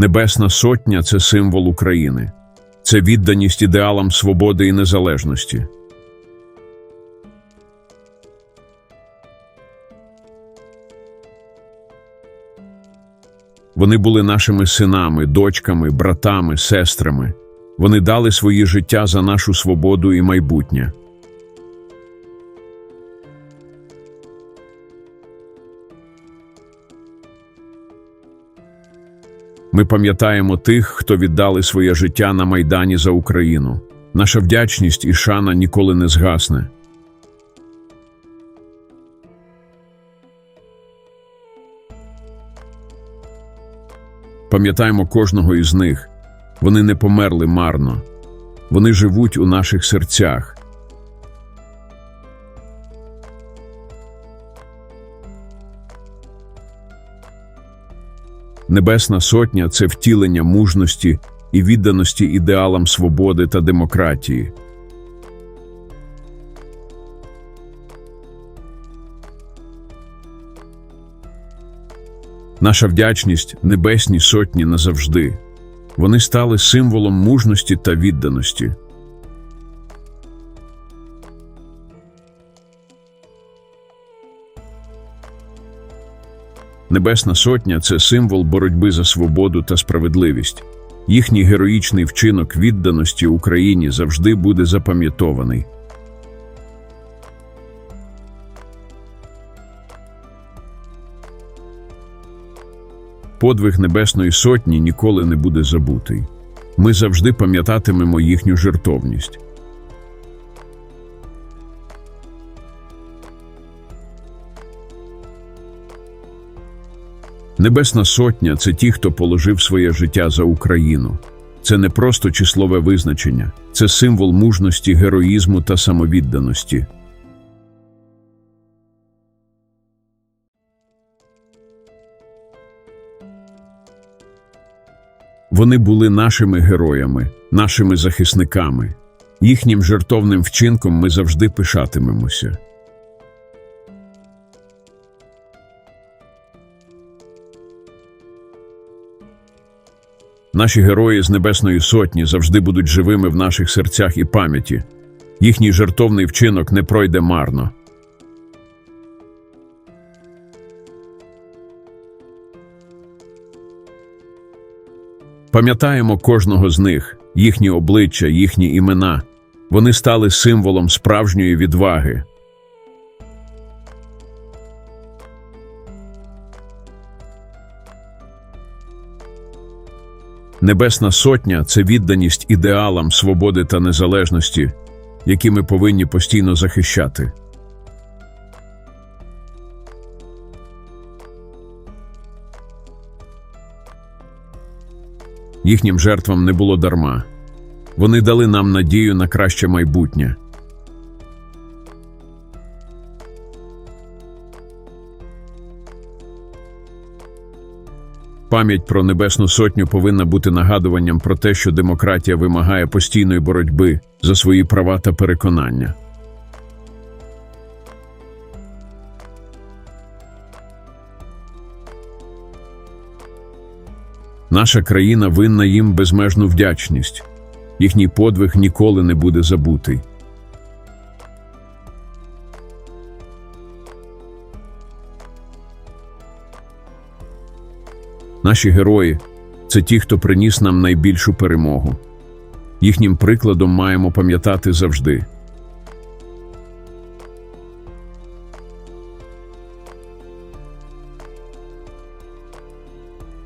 Небесна Сотня це символ України, це відданість ідеалам свободи і незалежності. Вони були нашими синами, дочками, братами, сестрами. Вони дали свої життя за нашу свободу і майбутнє. Ми пам'ятаємо тих, хто віддали своє життя на Майдані за Україну. Наша вдячність і шана ніколи не згасне. Пам'ятаємо кожного із них. Вони не померли марно. Вони живуть у наших серцях. Небесна Сотня це втілення мужності і відданості ідеалам свободи та демократії. Наша вдячність Небесній Сотні назавжди. Вони стали символом мужності та відданості. Небесна Сотня це символ боротьби за свободу та справедливість. Їхній героїчний вчинок відданості Україні завжди буде запам'ятований. Подвиг Небесної Сотні ніколи не буде забутий. Ми завжди пам'ятатимемо їхню жертовність. Небесна Сотня це ті, хто положив своє життя за Україну. Це не просто числове визначення, це символ мужності, героїзму та самовідданості. Вони були нашими героями, нашими захисниками. Їхнім жертовним вчинком ми завжди пишатимемося. Наші герої з Небесної Сотні завжди будуть живими в наших серцях і пам'яті. Їхній жертовний вчинок не пройде марно. Пам'ятаємо кожного з них, їхні обличчя, їхні імена. Вони стали символом справжньої відваги. Небесна Сотня це відданість ідеалам свободи та незалежності, які ми повинні постійно захищати. Їхнім жертвам не було дарма. Вони дали нам надію на краще майбутнє. Пам'ять про Небесну Сотню повинна бути нагадуванням про те, що демократія вимагає постійної боротьби за свої права та переконання. Наша країна винна їм безмежну вдячність. Їхній подвиг ніколи не буде забутий. Наші герої це ті, хто приніс нам найбільшу перемогу. Їхнім прикладом маємо пам'ятати завжди.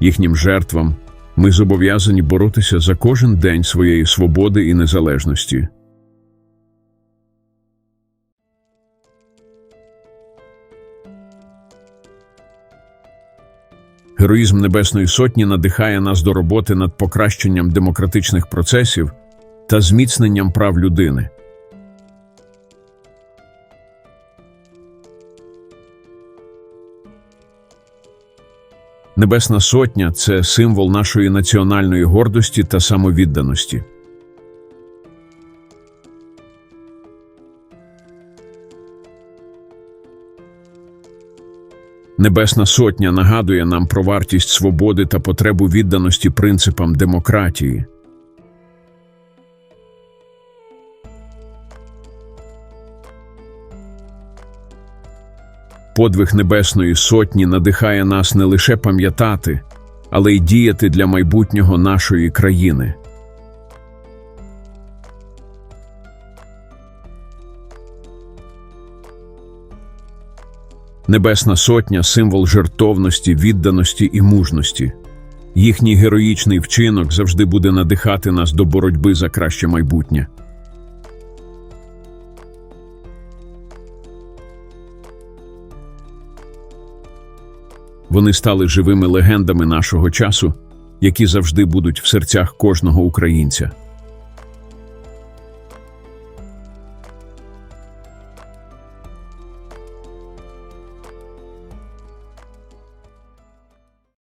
Їхнім жертвам ми зобов'язані боротися за кожен день своєї свободи і незалежності. Героїзм Небесної Сотні надихає нас до роботи над покращенням демократичних процесів та зміцненням прав людини. Небесна Сотня це символ нашої національної гордості та самовідданості. Небесна Сотня нагадує нам про вартість свободи та потребу відданості принципам демократії. Подвиг Небесної Сотні надихає нас не лише пам'ятати, але й діяти для майбутнього нашої країни. Небесна Сотня символ жертовності, відданості і мужності. Їхній героїчний вчинок завжди буде надихати нас до боротьби за краще майбутнє. Вони стали живими легендами нашого часу, які завжди будуть в серцях кожного українця.